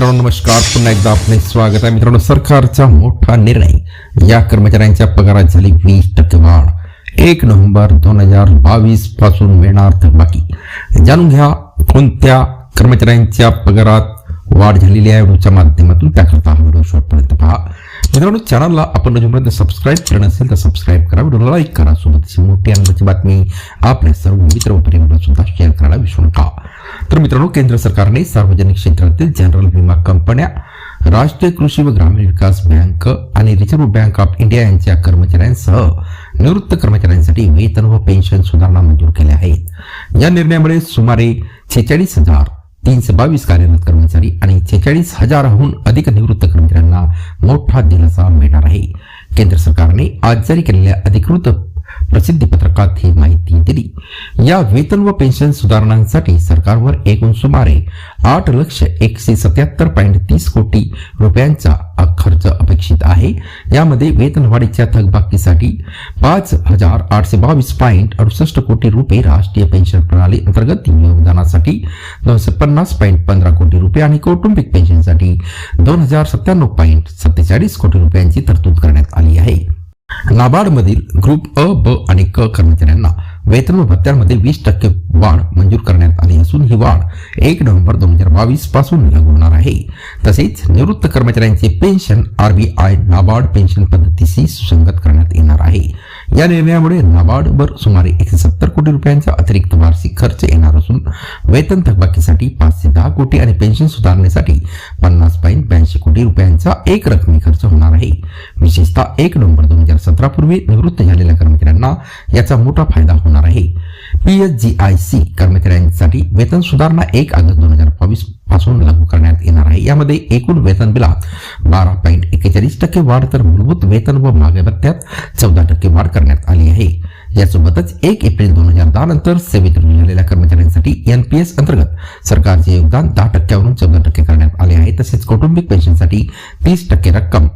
मित्रांनो नमस्कार. पुन्हा एकदा आपले स्वागत आहे. मित्रांनो सरकारचा मोठा निर्णय या कर्मचाऱ्यांच्या पगारात झाली वीस टक्के वाढ. एक नोव्हेंबर दोन हजार बावीसपासून मिळणार थकबाकी जाणून घ्या कोणत्या कर्मचाऱ्यांच्या पगारात वाढ झालेली आहे व्हिडिओच्या माध्यमातून. त्याकरता हा व्हिडिओ शॉर्टपर्यंत पहा. मित्रांनो चॅनलला आपण अजूनपर्यंत सबस्क्राईब केलं नसेल तर सबस्क्राईब करा. व्हिडिओला लाईक करा. सोबत मोठी आनंदाची बातमी आपल्या सर्व मित्र व सुद्धा शेअर करायला विसरू नका. तर मित्रांनो केंद्र सरकारने सार्वजनिक क्षेत्रातील जनरल विमा कंपन्या राष्ट्रीय कृषी व ग्रामीण विकास बँक आणि रिझर्व्ह बँक ऑफ इंडिया यांच्या कर्मचाऱ्यांसह निवृत्त कर्मचाऱ्यांसाठी वेतन व पेन्शन सुधारणा मंजूर केल्या आहेत. या निर्णयामुळे सुमारे छेचाळीस हजार तीनशे बावीस कार्यरत कर्मचारी आणि छेचाळीस हजाराहून अधिक निवृत्त कर्मचाऱ्यांना मोठा दिलासा मिळणार आहे. केंद्र सरकारने आज जारी केलेल्या अधिकृत प्रसिद्धी पत्रकात ही माहिती दिली. या वेतन व पेन्शन सुधारणांसाठी सरकारवर एकूण सुमारे आठ लक्ष एकशे सत्याहत्तर पॉईंट तीस कोटी रुपयांचा खर्च अपेक्षित आहे. यामध्ये वेतनवाढीच्या थकबाकीसाठी पाच हजार आठशे बावीस पॉईंट अडुसष्ट कोटी रुपये राष्ट्रीय पेन्शन प्रणाली अंतर्गत योगदानासाठी दोनशे पन्नास पॉईंट पंधरा कोटी रुपये आणि कौटुंबिक पेन्शनसाठी दोन हजार सत्त्याण्णव पॉईंट सत्तेचाळीस कोटी रुपयांची तरतूद करण्यात आली आहे. नाबार्डमधील ग्रुप अ ब आणि क कर्मचाऱ्यांना वेतन व भत्त्यांमध्ये वीस टक्के वाढ मंजूर करण्यात आली असून ही वाढ एक नोव्हेंबर दोन हजार बावीसपासून लागू होणार आहे. तसेच निवृत्त कर्मचाऱ्यांचे pension R B I NABARD pension पद्धतीशी सुसंगत करण्यात येणार आहे. या निर्णयामुळे नाबार्डवर सुमारे एकशे सत्तर कोटी रुपयांचा अतिरिक्त वार्षिक खर्च येणार वेतन थकबाकीसाठी पाचशे दहा कोटी आणि पेन्शन सुधारणेसाठी पन्नास पॉईंट ब्याऐंशी कोटी रुपयांचा एक रकमी खर्च होणार आहे. विशेषतः एक नोव्हेंबर दोन हजार सतरा पूर्वी निवृत्त झालेल्या कर्मचाऱ्यांना याचा मोठा फायदा होणार आहे. पीएचजीआयसी कर्मचाऱ्यांसाठी वेतन सुधारणा एक ऑगस्ट दोन हजार बावीसपासून लागू करण्यात येणार आहे. यामध्ये एकूण वेतन बिलात बारा पॉईंट एकेचाळीस टक्के वाढ तर मूलभूत वेतन व मागे भत्त्यात चौदा टक्के वाढ करण्यात आली आहे. यासोबतच एक एप्रिल दोन हजार दहा नंतर सेवेत कर्मचाऱ्यांसाठी एन कर्मचाऱ्यांसाठी एनपीएस अंतर्गत सरकारचे योगदान दहा टक्क्यावरून चौदा टक्के करण्यात आले आहे. तसेच कौटुंबिक पेन्शनसाठी तीस टक्के रक्कम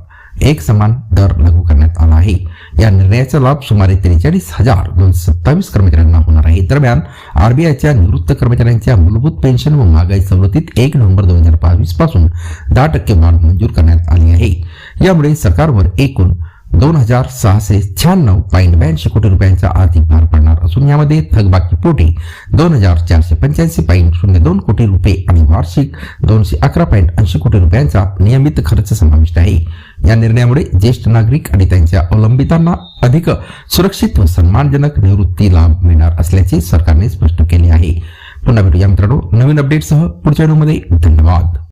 एक समान दर लागू करण्यात आला आहे. या निर्णयाचा लाभ सुमारे त्रेचाळीस हजार दोनशे सत्तावीस कर्मचाऱ्यांना होणार आहे. दरम्यान आरबीआयच्या निवृत्त कर्मचाऱ्यांच्या मूलभूत पेन्शन व महागाई सवलतीत एक नोव्हेंबर दोन हजार बावीसपासून दहा टक्के वाढ मंजूर करण्यात आली आहे. यामुळे सरकारवर एकूण दोन हजार सहाशे शहाण्णव पॉईंट ब्याऐंशी कोटी रुपयांचा आर्थिक भार पडणार असून यामध्ये थकबाकी पोटी दोन हजार चारशे पंच्याऐंशी पॉईंट शून्य दोन कोटी रुपये आणि वार्षिक दोनशे अकरा पॉईंट ऐंशी कोटी रुपयांचा नियमित खर्च समाविष्ट आहे. या निर्णयामुळे ज्येष्ठ नागरिक आणि त्यांच्या अवलंबितांना अधिक सुरक्षित व सन्मानजनक निवृत्ती लाभ मिळणार असल्याचे सरकारने स्पष्ट केले आहे. पुन्हा भेटूया मित्रांनो नवीन अपडेटसह पुढच्या व्हिडिओमध्ये धन्यवाद.